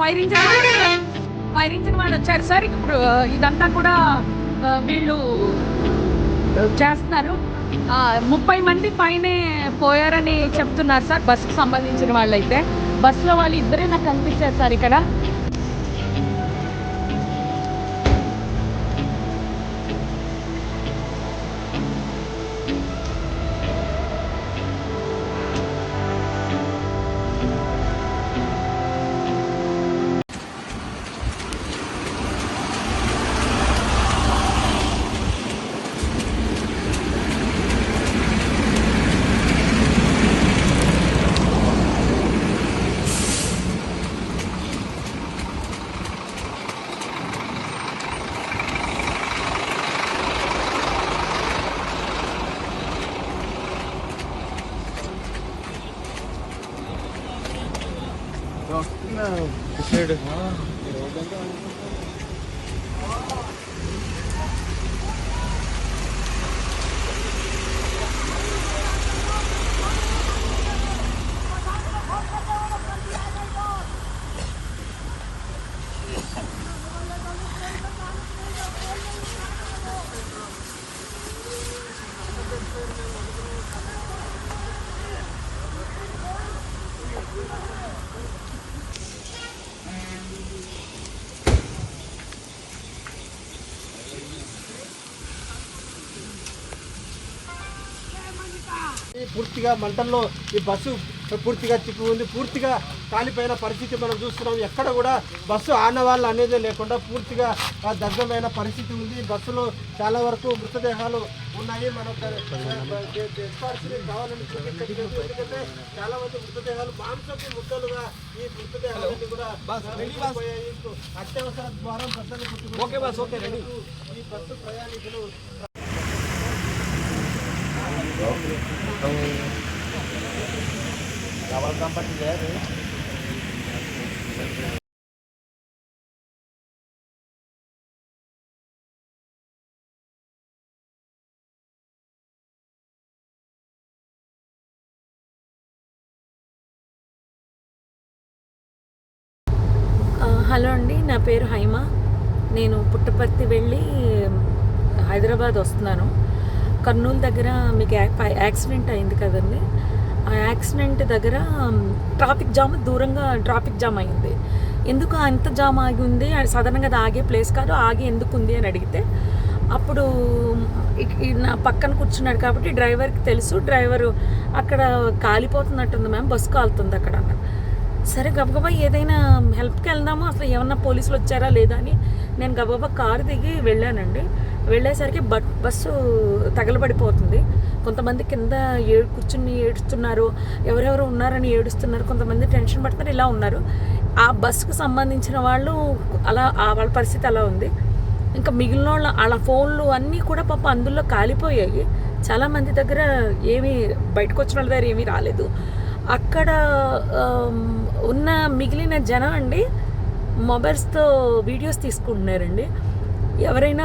Firing firing వాళ్ళు వచ్చారు sir. ఇప్పుడు ఇదంతా కూడా వీళ్ళు చేస్తున్నారు. ముప్పై మంది పైనే పోయారని చెప్తున్నారు సార్. బస్సుకు సంబంధించిన వాళ్ళైతే. బస్సులో వాళ్ళు ఇద్దరే నాకు కనిపించారు సార్ ఇక్కడ. ఈ పూర్తిగా మంటల్లో ఈ బస్సు పూర్తిగా చిక్కు ఉంది. పూర్తిగా కాలిపోయిన పరిస్థితి మనం చూస్తున్నాం. ఎక్కడ కూడా బస్సు ఆనవాళ్ళు అనేది లేకుండా పూర్తిగా ఆ దగ్ధమైన పరిస్థితి ఉంది. బస్సులో చాలా వరకు మృతదేహాలు ఉన్నాయి. మనం కావాలని ఎందుకంటే చాలా మంది మృతదేహాలు మాంసపు ముక్కలుగా ఈ మృతదేహాలన్నీ కూడా. అత్యవసర ద్వారం బస్సులు ఈ బస్సు ప్రయాణికులు ఆ, హలో అండి నా పేరు హైమ. నేను పుట్టపర్తి వెళ్ళి హైదరాబాద్ వస్తున్నాను. కర్నూలు దగ్గర మీకు యాక్సిడెంట్ అయింది కదండి. ఆ యాక్సిడెంట్ దగ్గర ట్రాఫిక్ జామ్ దూరంగా ట్రాఫిక్ జామ్ అయింది. ఎందుకు అంత జామ్ ఆగి ఉంది? అది సాధారణంగా అది ఆగే ప్లేస్ కాదు ఆగి ఎందుకు ఉంది అని అడిగితే అప్పుడు ఈ నా పక్కన కూర్చున్నాడు కాబట్టి డ్రైవర్కి తెలుసు. డ్రైవరు అక్కడ కాలిపోతున్నట్టుంది మ్యామ్ బస్సు కాలుతుంది అక్కడ అన్న. సరే గబగబా ఏదైనా హెల్ప్కి వెళ్దాము? అసలు ఏమన్నా పోలీసులు వచ్చారా లేదా అని నేను గబగబా కారు దిగి వెళ్ళానండి. వెళ్ళేసరికి బట్ బస్సు తగలబడిపోతుంది. కొంతమంది కింద ఏ కూర్చుని ఏడుస్తున్నారు. ఎవరెవరు ఉన్నారని ఏడుస్తున్నారు. కొంతమంది టెన్షన్ పడుతున్నారు ఇలా ఉన్నారు. ఆ బస్సుకు సంబంధించిన వాళ్ళు అలా ఆ వాళ్ళ పరిస్థితి అలా ఉంది. ఇంకా మిగిలిన వాళ్ళ వాళ్ళ ఫోన్లు అన్నీ కూడా పాప అందులో కాలిపోయాయి. చాలామంది దగ్గర ఏమీ బయటకు వచ్చిన వాళ్ళ దగ్గర ఏమీ రాలేదు. అక్కడ ఉన్న మిగిలిన జనం అండి మొబైల్స్తో వీడియోస్ తీసుకుంటున్నారండి. ఎవరైనా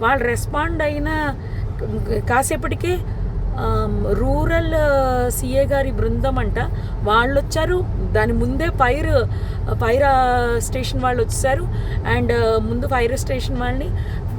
వాళ్ళు రెస్పాండ్ అయిన కాసేపటికే రూరల్ సిఏ గారి బృందం అంట వాళ్ళు వచ్చారు. దాని ముందే ఫైర్ ఫైర్ స్టేషన్ వాళ్ళు వచ్చేసారు అండ్ ముందు ఫైర్ స్టేషన్ వాళ్ళని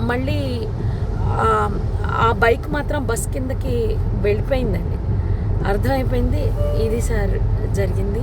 మళ్ళీ ఆ, బైక్ మాత్రం బస్ కిందకి వెళ్ళిపోయిందండి. అర్థమైపోయింది ఇది సార్ జరిగింది.